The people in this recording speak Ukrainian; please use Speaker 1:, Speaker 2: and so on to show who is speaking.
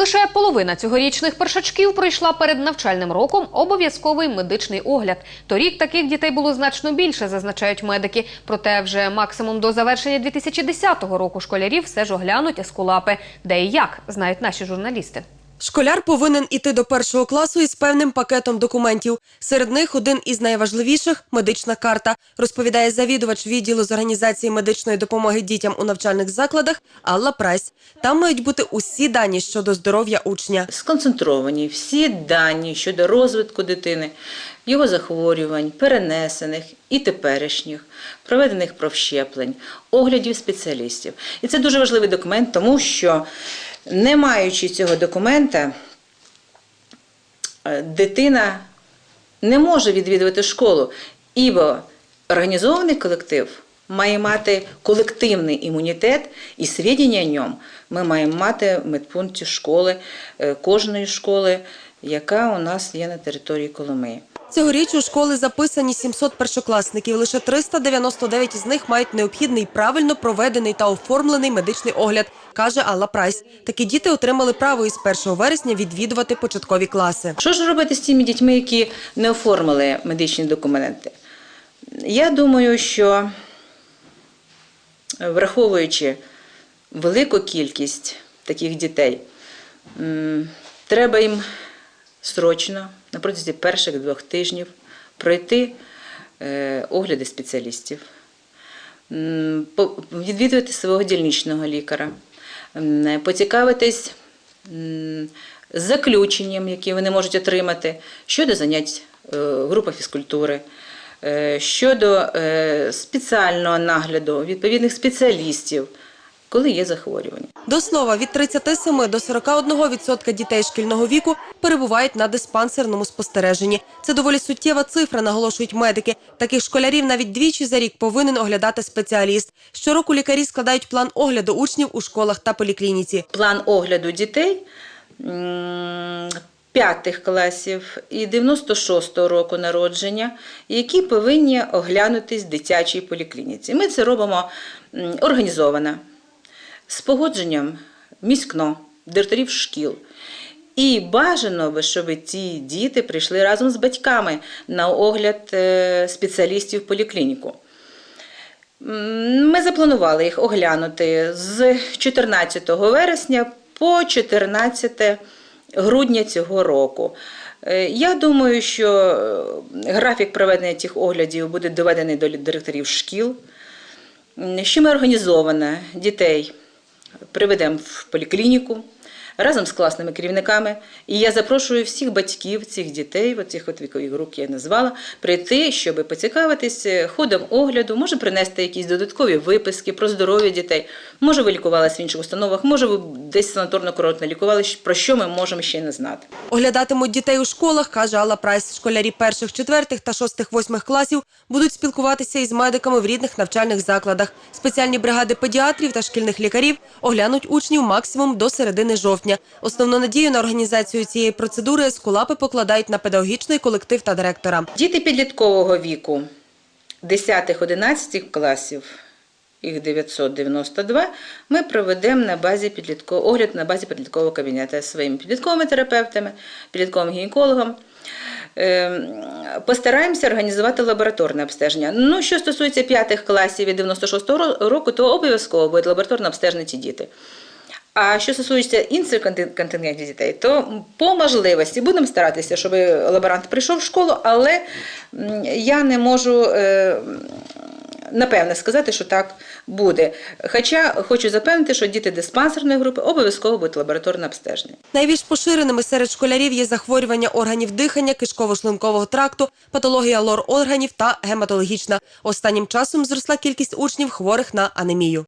Speaker 1: Лише половина цьогорічних першачків пройшла перед навчальним роком обов'язковий медичний огляд. Торік таких дітей було значно більше, зазначають медики. Проте вже максимум до завершення 2010 року школярів все ж оглянуть ескулапи. Де і як знають наші журналісти.
Speaker 2: Школяр повинен іти до першого класу із певним пакетом документів. Серед них один із найважливіших медична карта, розповідає завідувач відділу з організації медичної допомоги дітям у навчальних закладах Алла Прайс. Там мають бути усі дані щодо здоров'я учня.
Speaker 3: сконцентровані всі дані щодо розвитку дитини, його захворювань, перенесених і теперішніх, проведених провщеплень, оглядів спеціалістів. І це дуже важливий документ, тому що, не маючи цього документа, е, дитина не може відвідувати школу, ібо організований колектив має мати колективний імунітет і свідчення о ньому ми маємо мати в медпункті школи, е, кожної школи, яка у нас є на території Коломиї.
Speaker 2: Цьогоріч у школи записані 700 першокласників. Лише 399 із них мають необхідний правильно проведений та оформлений медичний огляд, каже Алла Прайс. Такі діти отримали право із 1 вересня відвідувати початкові класи.
Speaker 3: Що ж робити з тими дітьми, які не оформили медичні документи? Я думаю, що враховуючи велику кількість таких дітей, треба їм срочно на протязі перших двох тижнів пройти е, огляди спеціалістів, відвідувати свого дільничного лікаря, поцікавитись заключенням, які вони можуть отримати щодо занять е, групи фізкультури, е, щодо е, спеціального нагляду відповідних спеціалістів, коли є захворювання.
Speaker 2: До слова, від 37 до 41% відсотка дітей шкільного віку перебувають на диспансерному спостереженні. Це доволі суттєва цифра, наголошують медики. Таких школярів навіть двічі за рік повинен оглядати спеціаліст. Щороку лікарі складають план огляду учнів у школах та поліклініці.
Speaker 3: план огляду дітей п'ятих класів і 96-го року народження, які повинні оглянутись в дитячій поліклініці. Ми це робимо організовано з погодженням міськно, директорів шкіл. І бажано би, щоб ці діти прийшли разом з батьками на огляд е, спеціалістів поліклініку. Ми запланували їх оглянути з 14 вересня по 14 грудня цього року. Е, Я думаю, що е, графік проведення цих оглядів буде доведений до директорів шкіл. Що ми організовано дітей приведемо в поліклініку разом з класними керівниками. І я запрошую всіх батьків цих дітей, оцих от вікових груп я назвала, прийти, щоб поцікавитись е, ходом огляду, може принести якісь додаткові виписки про здоров'я дітей. Може, ви лікувалися в інших установах, може, ви десь санаторно-курортно лікувалися, про що ми можемо ще не знати.
Speaker 2: Оглядатимуть дітей у школах, каже Алла Прайс. Школярі перших, четвертих та шостих, восьмих класів будуть спілкуватися із медиками в рідних навчальних закладах. Спеціальні бригади педіатрів та шкільних лікарів оглянуть учнів максимум до середини жовтня. Основну надію на організацію цієї процедури ескулапи покладають на педагогічний колектив та директора.
Speaker 3: Діти підліткового віку 10-11 класів, їх 992, ми проведемо на базі огляд на базі підліткового кабінету зі своїми підлітковими терапевтами, підлітковим гінекологом. Ем, Постараємося організувати лабораторне обстеження. Ну, що стосується п'ятих класів від 96-го року, то обов'язково буде лабораторно обстежені ці діти. А що стосується інших контин- контингентів дітей, то по можливості будемо старатися, щоб лаборант прийшов в школу, але я не можу е, напевне сказати, що так буде. Хоча хочу запевнити, що діти диспансерної групи обов'язково будуть лабораторно обстежені.
Speaker 2: Найбільш поширеними серед школярів є захворювання органів дихання, кишково-шлункового тракту, патологія лор органів та гематологічна. Останнім часом зросла кількість учнів хворих на анемію.